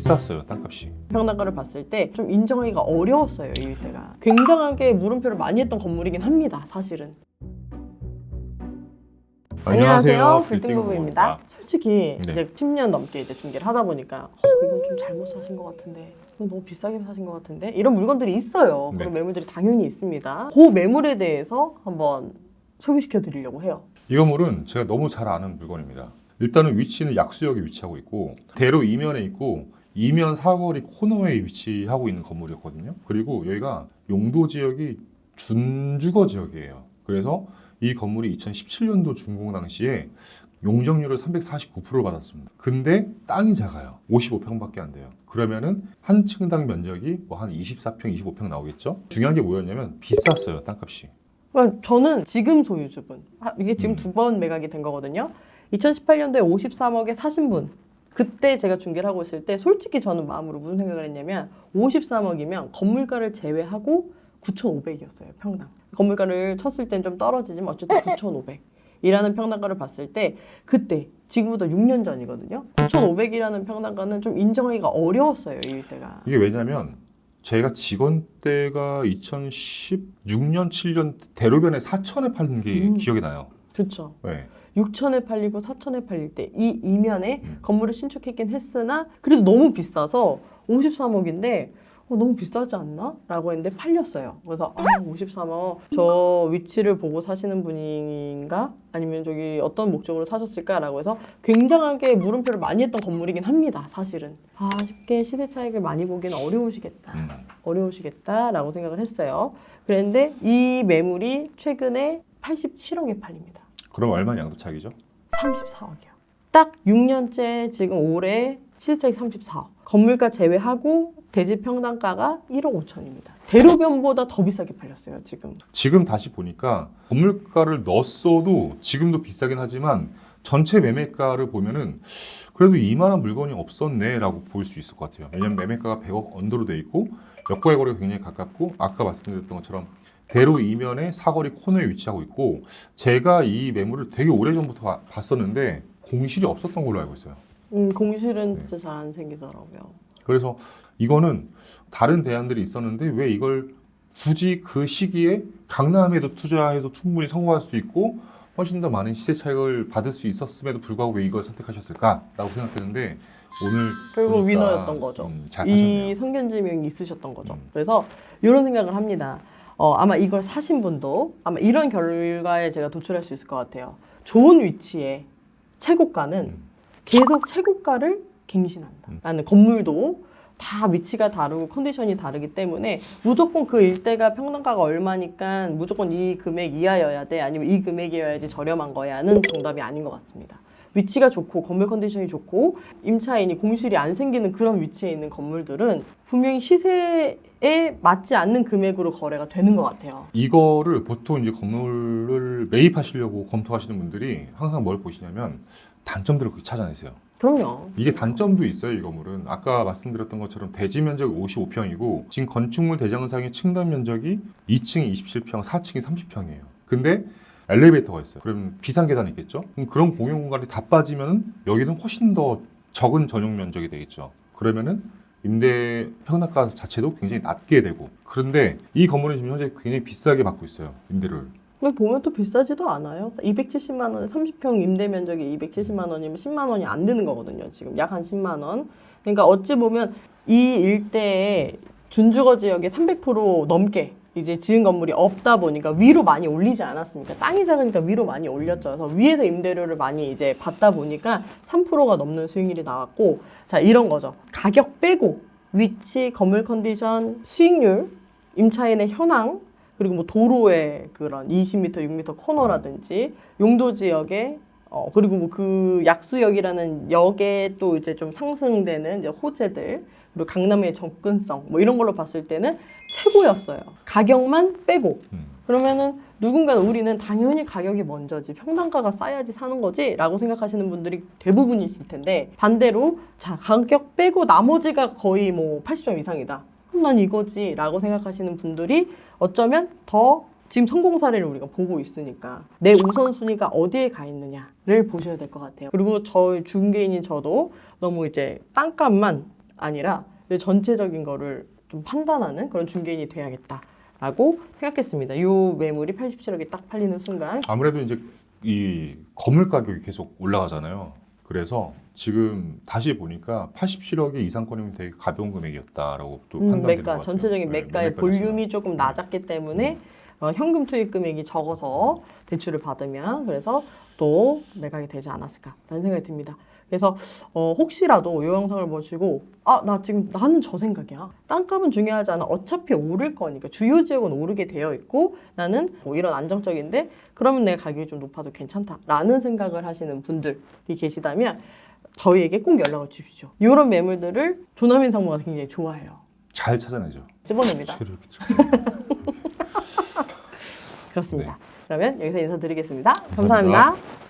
비쌌어요 땅값이. 평당가를 봤을 때 좀 인정하기가 어려웠어요 이 일대가 굉장하게 물음표를 많이 했던 건물이긴 합니다 사실은 안녕하세요 빌딩부부입니다 솔직히 네. 이제 10년 넘게 이제 중개를 하다 보니까 어, 이건 좀 잘못 사신 것 같은데 이건 너무 비싸게 사신 것 같은데 이런 물건들이 있어요 네. 그런 매물들이 당연히 있습니다 그 매물에 대해서 한번 소개시켜 드리려고 해요 이 건물은 제가 너무 잘 아는 물건입니다. 일단은 위치는 약수역에 위치하고 있고 대로 이면에 있고 이면 사거리 코너에 위치하고 있는 건물이었거든요. 그리고 여기가 용도 지역이 준주거 지역이에요. 그래서 이 건물이 2017년도 준공 당시에 용적률을 349%를 받았습니다. 근데 땅이 작아요. 55평밖에 안 돼요. 그러면은 한 층당 면적이 뭐 한 24평, 25평 나오겠죠? 중요한 게 뭐였냐면 비쌌어요, 땅값이. 그러니까 저는 지금 소유주분 아, 이게 지금 음. 두번 매각이 된 거거든요. 2018년도에 53억에 사신 분 그때 제가 중개를 하고 있을 때 솔직히 저는 마음으로 무슨 생각을 했냐면 53억이면 건물가를 제외하고 9,500이었어요 평당. 건물가를 쳤을 땐 좀 떨어지지만 어쨌든 9,500. 이라는 평당가를 봤을 때 그때 지금부터 6년 전이거든요. 9,500이라는 평당가는 좀 인정하기가 어려웠어요 이 일대가. 이게 왜냐면 제가 직원 때가 2016년 7년 대로변에 4천에 팔린 게 음. 기억이 나요. 그렇죠. 네. 6천에 팔리고 4천에 팔릴 때 이 이면에 음. 건물을 신축했긴 했으나 그래도 너무 비싸서 53억인데 어, 너무 비싸지 않나? 라고 했는데 팔렸어요. 그래서 아, 53억 저 위치를 보고 사시는 분인가? 아니면 저기 어떤 목적으로 사셨을까라고 해서 굉장하게 물음표를 많이 했던 건물이긴 합니다. 사실은. 아, 쉽게 시대 차익을 많이 보기는 어려우시겠다. 음. 어려우시겠다라고 생각을 했어요. 그런데 이 매물이 최근에 87억에 팔립니다. 그럼 얼마 양도차익이죠? 34억이요. 딱 6년째 지금 올해 시세차익 34억. 건물가 제외하고 대지 평당가가 1억 5천입니다. 대로변보다 더 비싸게 팔렸어요 지금. 지금 다시 보니까 건물가를 넣었어도 지금도 비싸긴 하지만 전체 매매가를 보면은 그래도 이만한 물건이 없었네라고 볼 수 있을 것 같아요. 왜냐면 매매가가 100억 언더로 돼 있고 역과의 거리가 굉장히 가깝고 아까 말씀드렸던 것처럼 대로 이면에 사거리 코너에 위치하고 있고 제가 이 매물을 되게 오래 전부터 봐- 봤었는데 공실이 없었던 걸로 알고 있어요. 음, 공실은 네. 진짜 잘 안 생기더라고요. 그래서 이거는 다른 대안들이 있었는데 왜 이걸 굳이 그 시기에 강남에도 투자해도 충분히 성공할 수 있고 훨씬 더 많은 시세 차익을 받을 수 있었음에도 불구하고 왜 이걸 선택하셨을까라고 생각했는데 오늘 결국 위너였던 거죠. 음, 잘 이. 성견지명이 있으셨던 거죠. 음. 그래서 이런 생각을 합니다. 어, 아마 이걸 사신 분도 아마 이런 결과에 제가 도출할 수 있을 것 같아요. 좋은 위치에 최고가는 음. 계속 최고가를 갱신한다라는 건물도 다 위치가 다르고 컨디션이 다르기 때문에 무조건 그 일대가 평당가가 얼마니까 무조건 이 금액 이하여야 돼 아니면 이 금액이어야지 저렴한 거야는 정답이 아닌 것 같습니다. 위치가 좋고 건물 컨디션이 좋고 임차인이 공실이 안 생기는 그런 위치에 있는 건물들은 분명히 시세에 맞지 않는 금액으로 거래가 되는 것 같아요. 이거를 보통 이제 건물을 매입하시려고 검토하시는 분들이 항상 뭘 보시냐면 단점들을 그렇게 찾아내세요. 그럼요. 이게 단점도 있어요, 이 건물은. 아까 말씀드렸던 것처럼 대지 면적이 55평이고 지금 건축물 대장상의 층단 면적이 2층이 27평, 4층이 30평이에요. 근데 엘리베이터가 있어요. 그러면 비상 계단이 있겠죠? 그럼 그런 공용 공간이 다 빠지면 여기는 훨씬 더 적은 전용 면적이 되겠죠. 그러면은 임대 평당가 자체도 굉장히 낮게 되고 그런데 이 건물은 지금 현재 굉장히 비싸게 받고 있어요 임대를 보면 또 비싸지도 않아요. 270만 원에 30평 임대 면적이 270만 원이면 10만 원이 안 되는 거거든요. 지금 약 한 10만 원. 그러니까 어찌 보면 이 일대에 준주거 지역에 300% 넘게 이제 지은 건물이 없다 보니까 위로 많이 올리지 않았습니까? 땅이 작으니까 위로 많이 올렸죠. 그래서 위에서 임대료를 많이 이제 받다 보니까 3%가 넘는 수익률이 나왔고 자 이런 거죠. 가격 빼고 위치, 건물 컨디션, 수익률, 임차인의 현황 그리고 뭐 도로의 그런 20m, 6m 코너라든지 용도 지역에 어 그리고 뭐그 약수역이라는 역에 또 이제 좀 상승되는 이제 호재들 그리고 강남의 접근성 뭐 이런 걸로 봤을 때는 최고였어요. 가격만 빼고 음. 그러면은 누군가는 우리는 당연히 가격이 먼저지 평당가가 싸야지 사는 거지 라고 생각하시는 분들이 대부분이실 텐데 반대로 자 가격 빼고 나머지가 거의 뭐 80점 이상이다. 그럼 난 이거지 라고 생각하시는 분들이 어쩌면 더 지금 성공 사례를 우리가 보고 있으니까 내 우선순위가 어디에 가 있느냐를 보셔야 될 것 같아요. 그리고 저희 중개인인 저도 너무 이제 땅값만 아니라 내 전체적인 거를 좀 판단하는 그런 중개인이 돼야겠다 라고 생각했습니다. 이 매물이 87억이 딱 팔리는 순간 아무래도 이제 이 건물 가격이 계속 올라가잖아요. 그래서 지금 다시 보니까 87억의 이상권이면 되게 가벼운 금액이었다라고 또 음, 판단되는 것 매가 같아요. 전체적인 네, 매가의 볼륨이 조금 낮았기 때문에 어, 현금 투입 금액이 적어서 대출을 받으면 그래서 또 매각이 되지 않았을까라는 생각이 듭니다. 그래서 어, 혹시라도 이 영상을 보시고 아 나 지금 나는 저 생각이야 땅값은 중요하지 않아 어차피 오를 거니까 주요 지역은 오르게 되어 있고 나는 뭐 이런 안정적인데 그러면 내 가격이 좀 높아도 괜찮다라는 생각을 하시는 분들이 계시다면 저희에게 꼭 연락을 주십시오. 이런 매물들을 조남인 상무가 굉장히 좋아해요. 잘 찾아내죠. 집어냅니다. 그렇습니다. 그러면 여기서 인사드리겠습니다 감사합니다.